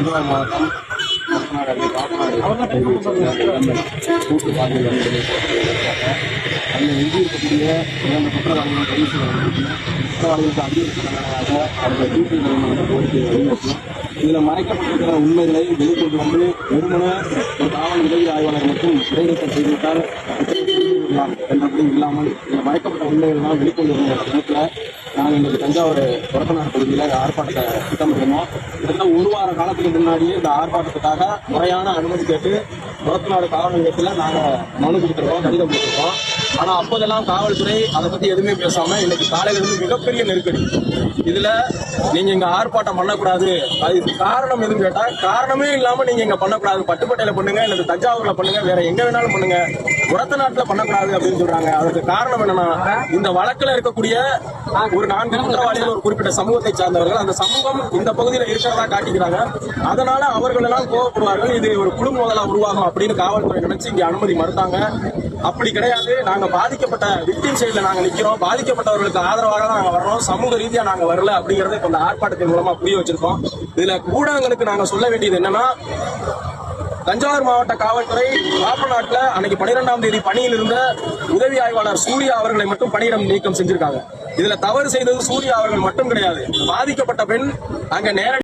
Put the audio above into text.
திருவாரூர் மாவட்டம் கூட்டு பாலியல் வன்கொடுமை எஞ்சியிருக்கக்கூடிய இரண்டு குற்றவாளிகள் கைது செய்யப்பட்டிருக்கிறாங்க. குற்றவாளிகளுக்கு கோரிக்கையை இதில் மறைக்கப்பட்டிருக்கிற உண்மைகளை வெளிக்கொண்டு வந்து வெறுமன ஒரு காவல் உதவி ஆய்வாளர் மட்டும் இடைநீக்கம் செய்துவிட்டால் குற்றம் செய்துவிடலாம் இல்லாமல் இந்த மறைக்கப்பட்ட உண்மைகள்லாம் வெளிக்கொண்டு வந்த நேரத்தில் நாங்கள் எங்களுக்கு தஞ்சாவூர் கொரத்தநாடு பகுதியில் ஆர்ப்பாட்டத்தை திட்டமிட்டிருந்தோம் கிட்டத்தட்ட ஒரு வார காலத்துக்கு முன்னாடியே இந்த ஆர்ப்பாட்டத்துக்காக முறையான அனுமதி கேட்டு கொரத்தநாடு காவல் நிலையத்தில் நாங்கள் மனு கொடுத்துருக்கோம் கடிதம் கொடுத்துருக்கோம். ஆனால் அப்போதெல்லாம் காவல்துறை அதை பற்றி எதுவுமே பேசாமல் இன்னைக்கு காலையிலிருந்து மிகப்பெரிய நெருக்கடி. இதில் நீங்கள் இங்கே ஆர்ப்பாட்டம் பண்ணக்கூடாது. அதுக்கு காரணம் எதுவும் கேட்டால் காரணமே இல்லாமல் நீங்கள் இங்கே பண்ணக்கூடாது. பட்டுப்பட்டையில் பண்ணுங்கள் இல்லை தஞ்சாவூரில் பண்ணுங்கள் வேற எங்கே வேணாலும் பண்ணுங்கள் உரத்த நாட்டில் பண்ணக்கூடாது. அப்படின்னு சொல்றாங்க. அதுக்கு காரணம் என்னன்னா இந்த வழக்குல இருக்கக்கூடிய ஒரு நான்கு குற்றவாளிகள் ஒரு குறிப்பிட்ட சமூகத்தை சார்ந்தவர்கள் அந்த சமூகம் இந்த பகுதியில இருக்கிறதா காட்டிக்கிறாங்க. அதனால அவர்கள் எல்லாம் கோவப்படுவார்கள். இது ஒரு குழு மோதலா உருவாகும் அப்படின்னு காவல்துறை நினைச்சு இங்க அனுமதி மறுத்தாங்க. அப்படி கிடையாது. நாங்க பாதிக்கப்பட்ட விக்டிம் சைட்ல நாங்க நிக்கிறோம். பாதிக்கப்பட்டவர்களுக்கு ஆதரவாக தான் நாங்க வர்றோம். சமூக ரீதியா நாங்க வரல அப்படிங்கறத இப்ப இந்த ஆர்ப்பாட்டத்தின் மூலமா புரிய வச்சிருக்கோம். இதுல ஊடகங்களுக்கு நாங்க சொல்ல வேண்டியது என்னன்னா தஞ்சாவூர் மாவட்ட காவல்துறை காப்பநாட்டுல அன்னைக்கு பனிரெண்டாம் தேதி பணியில் இருந்த உதவி ஆய்வாளர் சூர்யா அவர்களை மட்டும் பணியிடம் நீக்கம் செஞ்சிருக்காங்க. இதுல தவறு செய்தது சூர்யா அவர்கள் மட்டும் கிடையாது. பாதிக்கப்பட்ட பெண் அங்க நேரடி